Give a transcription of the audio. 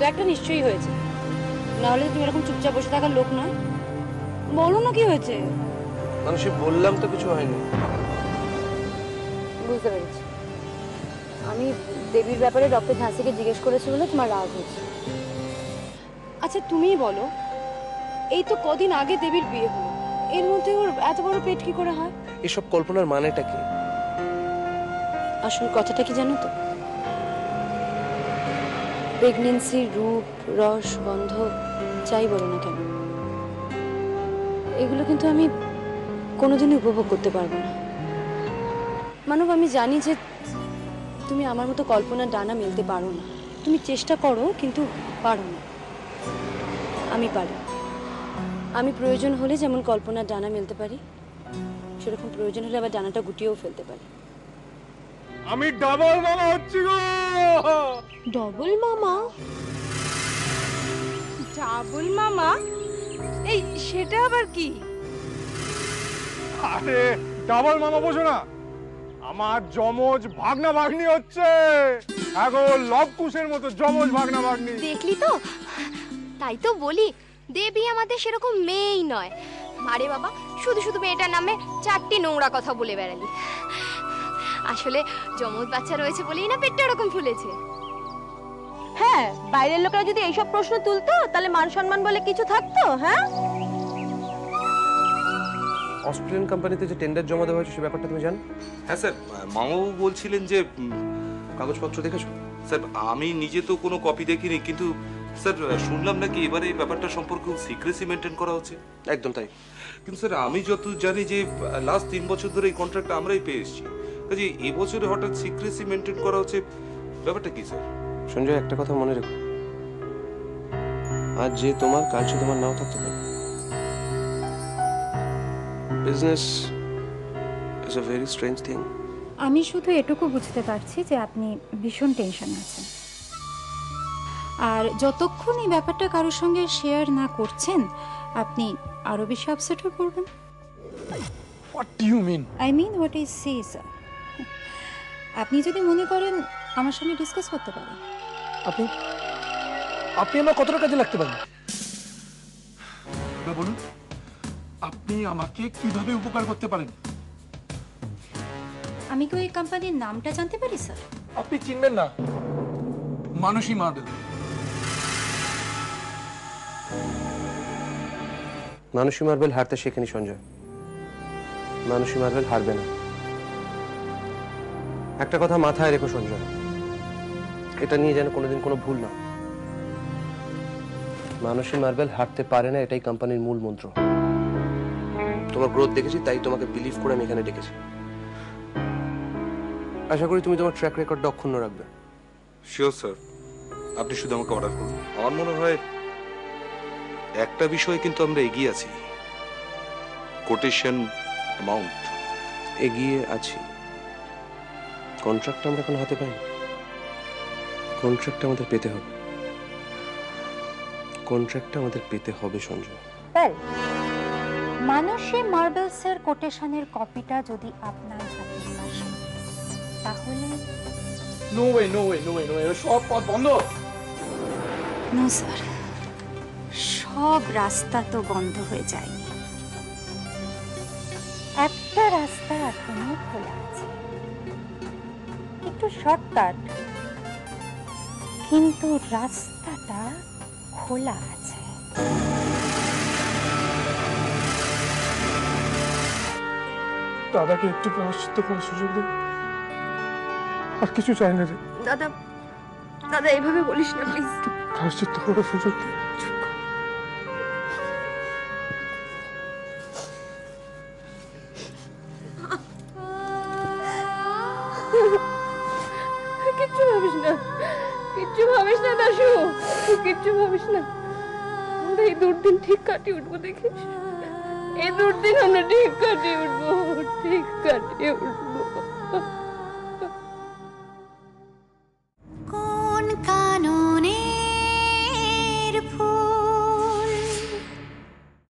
তো একটা নিশ্চয়ই হয়েছে। না হলে তুমি এরকম চুপচাপ বসে থাকার লোক নয়। বলো না কি হয়েছে? মানুষ বললাম তো কিছু হয়নি। বুঝতে পেরেছি। আমি দেবীর ব্যাপারে ডক্টর ঝাঁসিকে জিজ্ঞেস করেছি বলে তোমার রাগ হয়েছে। আচ্ছা তুমিই বলো। এই তো কদিন আগে দেবীর বিয়ে হলো। এর মধ্যে ওর এত বড় পেট কি করে হয়? এসব কল্পনার মানেটা কি? আসল কথাটা কি জানো তো? প্রেগনেন্সির রূপ, রস, গন্ধ, যাই বলো না কেন, এগুলো কিন্তু আমি কোনোদিনই উপভোগ করতে পারব না। মানব, আমি জানি যে তুমি আমার মতো কল্পনার ডানা মেলতে পারো না। তুমি চেষ্টা করো, কিন্তু পারো না। আমি পারি। আমি প্রয়োজন হলে যেমন কল্পনার ডানা মেলতে পারি, সেরকম প্রয়োজন হলে আবার ডানাটা গুটিয়েও ফেলতে পারি। আমি ডাবল মামা হচ্ছি গো! ডবল মামা ডাবল মামা এই সেটা আবার কি? আরে ডাবল মামা বোঝো না। আমার জমজ ভাগনা ভাগ্নি হচ্ছে। এখন লব কুশের মতো জমজ ভাগনা ভাগ্নি দেখলি তো? তাই তো বলি দেবী আমাদের সেরকম মেয়েই নয়। আরে বাবা শুধু শুধু মেয়েটার নামে চারটি নোংরা কথা বলে বেড়ালি। আসলে জমজ বাচ্চা রয়েছে বলেই না পেটটা ওরকম ফুলেছে? হ্যাঁ বাইরের লোকেরা যদি এইসব প্রশ্ন তুলতো তাহলে মান সম্মান বলে কিছু থাকতো হ্যাঁ? অস্ট্রেলিয়ান কোম্পানিতে যে টেন্ডার জমা দেওয়া হয়েছে সে ব্যাপারটা তুমি জানো? হ্যাঁ স্যার মামাবাবু বলছিলেন যে কাগজপত্র দেখেছ? স্যার আমি নিজে তো কোনো কপি দেখিনি কিন্তু স্যার শুনলাম নাকি এবারে এই ব্যাপারটা সম্পর্কে সিক্রেসি মেনটেন করা হচ্ছে? একদম তাই। কিন্তু স্যার আমি যত জানি যে লাস্ট তিন বছর ধরে এই কন্ট্রাক্ট আমরাই পেয়ে এসেছি। কাজে এবছরে হঠাৎ সিক্রেসি মেনটেন করা হচ্ছে ব্যাপারটা কি স্যার? সঞ্জয় একটা কথা মনে রেখো। আজ যে তোমার কাল সে তোমার নাও থাকতে পারে। Business is a very strange thing আমি শুধু এটুকু বুঝতে পারছি যে আপনি ভীষণ টেনশন আছেন। আর যতক্ষণ এই ব্যাপারটা কারোর সঙ্গে শেয়ার না করছেন আপনি আরও বেশি আপসেট হয়ে পড়বেন। What do you mean I mean what is say sir আপনি যদি মনে করেন আমার সঙ্গে ডিসকাস করতে পারেন। আপনি? আপনি আমার কতটা কাজে লাগতে পারেন? এবার বলুন আপনি আমাকে কীভাবে উপকার করতে পারেন? আমি কি ওই কোম্পানির নামটা জানতে পারি স্যার? আপনি চিনবেন না। মানুষই মার্বেল মানুষই মার্বেল হারতে শেখেনি সঞ্জয়। মানুষই মার্বেল হারবে না। একটা কথা মাথায় রেখো সঞ্জয়। এটা নিয়ে যেন কোনোদিন কোনো ভুল না মানুষই মার্বেল হারতে পারে না এটাই কোম্পানির মূল মন্ত্র। তোমার গ্রোথ দেখেছি তাই তোমাকে বিলিভ করে আমি এখানে ডেকেছি। আশা করি তুমি তোমার ট্র্যাক রেকর্ড অক্ষুণ্ণ রাখবে। শিওর স্যার আপনি শুধু আমাকে অর্ডার করুন। আমার মনে হয় একটা বিষয়ে কিন্তু আমরা এগিয়ে আছি। কোটেশন অ্যামাউন্ট এগিয়ে আছি। কন্ট্রাক্ট আমরা এখন হাতে পাই কন্ট্রাক্ট আমাদের পেতে হবে। কন্ট্রাক্টটা আমাদের পেতে হবে সঞ্জয়। ওয়েল মানসী মার্বেলসের কোটেশনের কপিটা যদি আপনার হাতে আসে তাহলে? No way no way no way no way সব পথ বন্ধ। নো স্যার সব রাস্তা তো বন্ধ হয়ে যায়নি। একটা রাস্তা এখনও খোলা আছে। একটু শর্টকাট কিন্তু রাস্তাটা খোলা আছে। দাদাকে একটু প্রায়শ্চিত্ত করার সুযোগ দিন আর কিছু চাই না রে। দাদা দাদা এইভাবে বলিস না প্লিজ প্রায়শ্চিত্ত করার সুযোগ দিন কিচ্ছু ভাবিস না। আমরা এই দুর্দিন ঠিক কাটিয়ে উঠবো, দেখিস? এই দুর্দিন আমরা ঠিক কাটিয়ে উঠবো, ঠিক কাটিয়ে উঠবো।